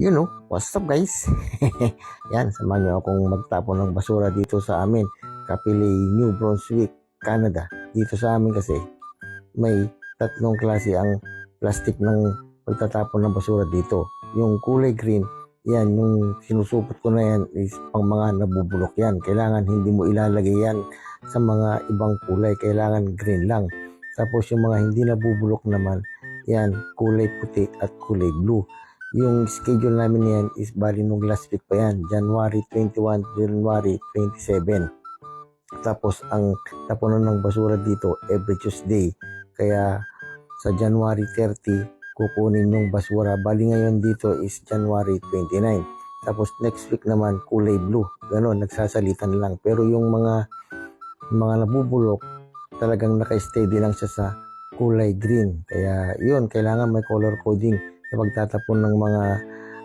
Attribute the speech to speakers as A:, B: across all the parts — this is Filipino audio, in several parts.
A: you know, what's up guys? Yan, samahan niyo akong magtapon ng basura dito sa amin. Kapili, New Brunswick, Canada. Dito sa amin kasi may tatlong klase ang plastic ng pagtatapon ng basura dito. Yung kulay green, yan, yung sinusupot ko na yan is pang mga nabubulok yan. Kailangan hindi mo ilalagay yan sa mga ibang kulay. Kailangan green lang. Tapos yung mga hindi nabubulok naman, yan, kulay puti at kulay blue. Yung schedule namin yan is bali nung last week pa yan, January 21, January 27. Tapos ang tapunan ng basura dito every Tuesday. Kaya sa January 30, kukunin yung basura. Bali ngayon dito is January 29. Tapos next week naman kulay blue. Ganon, nagsasalitan lang. Pero yung mga mga nabubulok, talagang naka-steady lang siya sa kulay green. Kaya yun, kailangan may color coding sa pagtatapon ng mga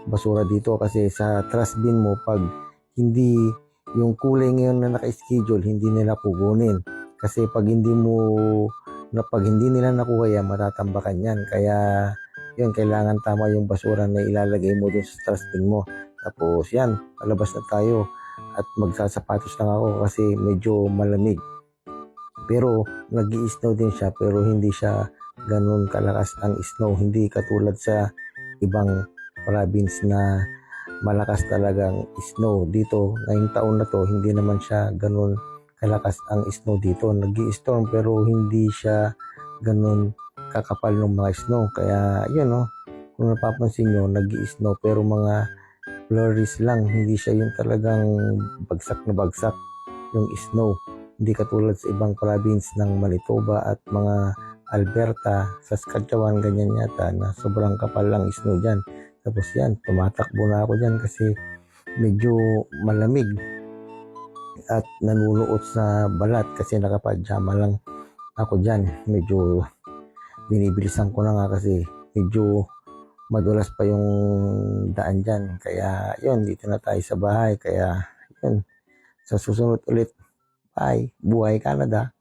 A: basura dito kasi sa trash bin mo pag hindi yung kulay ngayon na naka-schedule hindi nila kukunin. Kasi pag hindi mo na pag hindi nila nakuha yan matatambakan yan. Kaya yun kailangan tama yung basura na ilalagay mo dun sa trash bin mo. Tapos yan palabas na tayo at magsasapatos lang ako kasi medyo malamig. Pero nag snow din siya pero hindi siya ganun kalakas ang snow. Hindi katulad sa ibang province na malakas talagang snow. Dito, ngayong taon na to, hindi naman siya ganun kalakas ang snow dito. nag storm pero hindi siya ganun kakapal ng mga snow. Kaya, yun no, kung napapansin nyo, nag snow pero mga flurries lang. Hindi siya yung talagang bagsak na bagsak yung snow. Hindi katulad sa ibang province ng Manitoba at mga Alberta, Saskatchewan, ganyan yata na sobrang kapal lang snow dyan. Tapos yan, tumatakbo na ako dyan kasi medyo malamig at nanunuot sa balat kasi nakapajama lang ako dyan. Medyo binibilisan ko na nga kasi medyo madulas pa yung daan dyan. Kaya yun, dito na tayo sa bahay. Kaya yun, sa susunod ulit, bye, buhay Canada.